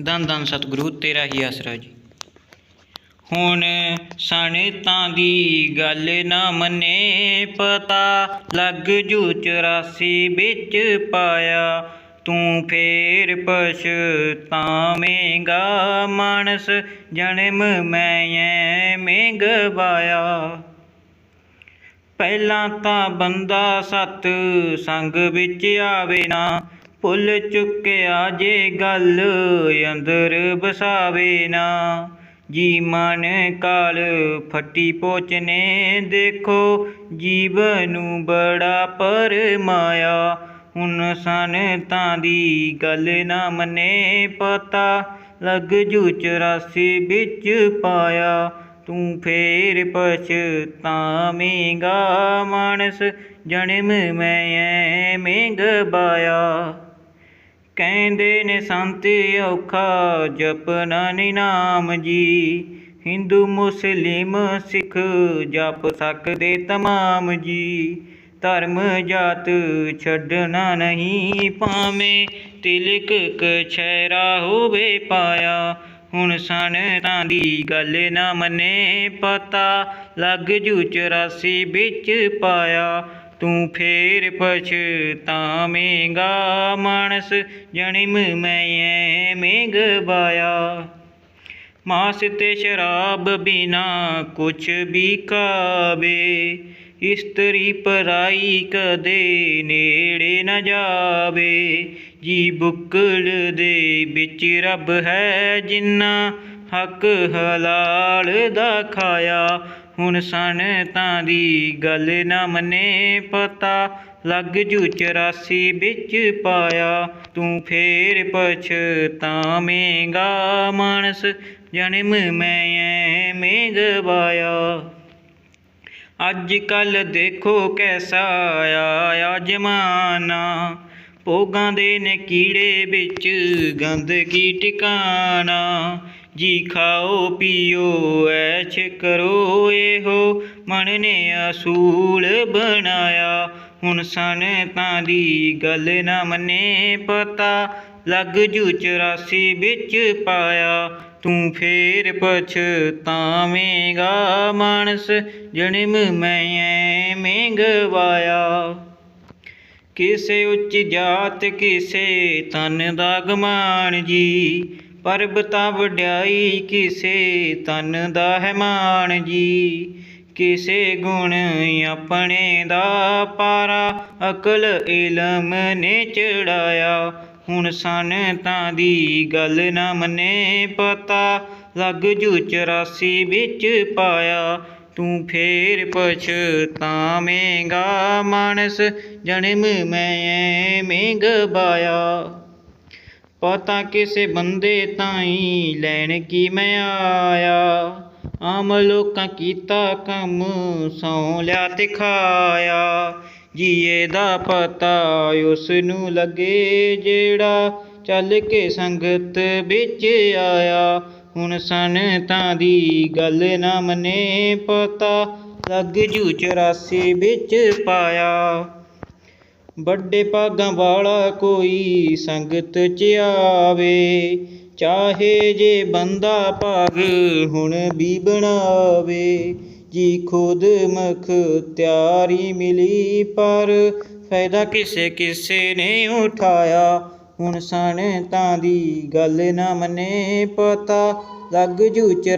ਦਨ ਦਨ ਸਤਿਗੁਰੂ, ਤੇਰਾ ਹੀ ਆਸਰਾ ਜੀ। ਹੁਣ ਸਣਤਾਂ ਦੀ ਗੱਲ ਨਾ ਮੰਨੇ, ਪਤਾ ਲੱਗ ਜੂ 84 ਵਿੱਚ ਪਾਇਆ। ਤੂੰ ਫੇਰ ਪਛਤਾਵੇਂਗਾ, ਮਾਨਸ ਜਨਮ ਮੈਂ ਐਵੇਂ ਗਵਾਇਆ। ਪਹਿਲਾਂ ਤਾਂ ਬੰਦਾ ਸਤ ਸੰਗ ਵਿੱਚ ਆਵੇ ਨਾ ਭੁੱਲ ਚੁੱਕਿਆ ਜੇ ਗੱਲ ਅੰਦਰ ਵਸਾਵੇ ਨਾ। ਜੀ ਮਨ ਕਾਲ ਫੱਟੀ ਪੋਚਨੇ ਦੇਖੋ, ਜੀਵਨ ਨੂੰ ਬੜਾ ਪਰਮਾਇਆ ਹੁਣ ਸੰਤਾਂ ਦੀ ਗੱਲ ਨਾ ਮੰਨੇ ਪਤਾ, ਲੱਗ ਜੂ 84 ਵਿੱਚ ਪਾਇਆ। ਤੂੰ ਫੇਰ ਪਛਤਾਵੇਂਗਾ ਮਾਨਸ, ਜਨਮ ਮੈਂ ਐਵੇਂ ਗਵਾਇਆ। ਕਹਿੰਦੇ ਨੇ ਸੰਤ ਔਖਾ ਜਪਣਾ ਨੀ ਨਾਮ ਜੀ। ਹਿੰਦੂ, ਮੁਸਲਿਮ, ਸਿੱਖ ਜਪ ਸਕਦੇ ਤਮਾਮ ਜੀ। ਧਰਮ ਜਾਤ ਛੱਡਣਾ ਨਹੀਂ ਪਾਵੇਂ ਤਿਲਕ ਕਛਹਿਰਾ ਹੋਵੇ ਪਾਇਆ। ਹੁਣ ਸੰਤਾਂ ਦੀ ਗੱਲ ਨਾ ਮੰਨੇ ਪਤਾ। ਲੱਗ ਜੂ 84 ਵਿੱਚ ਪਾਇਆ। ਤੂੰ ਫੇਰ ਪਛਤਾਵੇਂਗਾ ਮਾਨਸ, ਜਨਮ ਮੈਂ ਐਵੇਂ ਗਵਾਇਆ। ਮਾਸ ਤੇ ਸ਼ਰਾਬ ਬਿਨਾ ਕੁਛ ਵੀ ਖਾਵੇ, ਇਸਤਰੀ ਪਰਾਈ ਕਦੇ ਨੇੜੇ ਨਾ ਜਾਵੇ। ਜੀ ਬੁੱਕਲ ਦੇ ਵਿੱਚ ਰੱਬ ਹੈ ਜਿੰਨਾ ਹੱਕ ਹਲਾਲ ਦਾ ਖਾਇਆ। ਹੁਣ ਸੰਤਾਂ ਦੀ ਗੱਲ ਨਾ ਮੰਨੇ ਪਤਾ, ਲੱਗ ਜੂ 84 ਵਿੱਚ ਪਾਇਆ, ਤੂੰ ਫੇਰ ਪਛਤਾਵੇਂਗਾ ਮਾਨਸ, ਜਨਮ ਮੈਂ ਐਵੇਂ ਗਵਾਇਆ। ਅੱਜ ਕੱਲ ਦੇਖੋ ਕੈਸਾ ਆਇਆ ਜਮਾਨਾ, ਭੋਗਾਂ ਦੇ ਨੇ ਕੀੜੇ ਵਿੱਚ ਗੰਦਗੀ ਟਿਕਾਣਾ। ਜੀ ਖਾਓ, ਪੀਓ, ਐਸ਼ ਕਰੋ, ਇਹੋ ਮਨ ਨੇ ਅਸੂਲ ਬਣਾਇਆ। ਹੁਣ ਸੰਤਾਂ ਦੀ ਗੱਲ ਨਾ ਮੰਨੇ ਪਤਾ, ਲੱਗ ਜੂ 84 ਵਿੱਚ ਪਾਇਆ। ਤੂੰ ਫੇਰ ਪਛਤਾਵੇਂਗਾ ਮਾਨਸ, ਜਨਮ ਮੈਂ ਐਵੇਂ ਗਵਾਇਆ। ਕਿਸੇ ਉੱਚ ਜਾਤ, ਕਿਸੇ ਤਨ ਦਾ ਗਮਾਨ ਜੀ ਪਰਬਤਾ ਵਡਿਆਈ ਕਿਸੇ ਤਨ ਦਾ ਹੈ ਮਾਣ ਜੀ। ਕਿਸੇ ਗੁਣ ਆਪਣੇ ਦਾ ਪਾਰਾ, ਅਕਲ ਇਲਮ ਨੇ ਚੜਾਇਆ। ਹੁਣ ਸੰਤਾਂ ਦੀ ਗੱਲ ਨਾ ਮੰਨੇ ਪਤਾ, ਲੱਗ ਜੂ 84 ਵਿੱਚ ਪਾਇਆ। ਤੂੰ ਫੇਰ ਪਛਤਾਵੇਂਗਾ ਮਾਨਸ, ਜਨਮ ਮੈਂ ਐਵੇਂ ਗਵਾਇਆ। ਪਤਾ ਕਿਸੇ ਬੰਦੇ ਤਾਈ ਲੈਣ ਕੀ ਮੈਂ ਆਇਆ? ਆਮ ਲੋਕਾਂ ਕੀਤਾ ਕੰਮ ਸੌ ਲਿਆ ਤੇ ਖਾਇਆ। ਜੀਏ ਦਾ ਪਤਾ ਉਸ ਨੂੰ ਲੱਗੇ ਜਿਹੜਾ ਚੱਲ ਕੇ ਸੰਗਤ ਵਿੱਚ ਆਇਆ। ਹੁਣ ਸੰਤਾਂ ਦੀ ਗੱਲ ਨਾ ਮੰਨੇ, ਪਤਾ ਲੱਗ ਜੂ 84 ਵਿੱਚ ਪਾਇਆ। ਵੱਡੇ ਭਾਗਾਂ ਵਾਲਾ ਕੋਈ ਸੰਗਤ ਚ ਆਵੇ ਚਾਹੇ ਜੇ ਬੰਦਾ ਭਾਗ ਹੁਣ ਵੀ ਬਣਾਵੇ, ਜੀ ਖੁਦ ਮਖ ਤਿਆਰੀ ਮਿਲੀ ਪਰ ਫਾਇਦਾ ਕਿਸੇ ਕਿਸੇ ਨੇ ਉਠਾਇਆ। ਹੁਣ ਸੰਤਾਂ ਦੀ ਗੱਲ ਨਾ ਮੰਨੇ ਪਤਾ, ਲੱਗ ਜੂ 84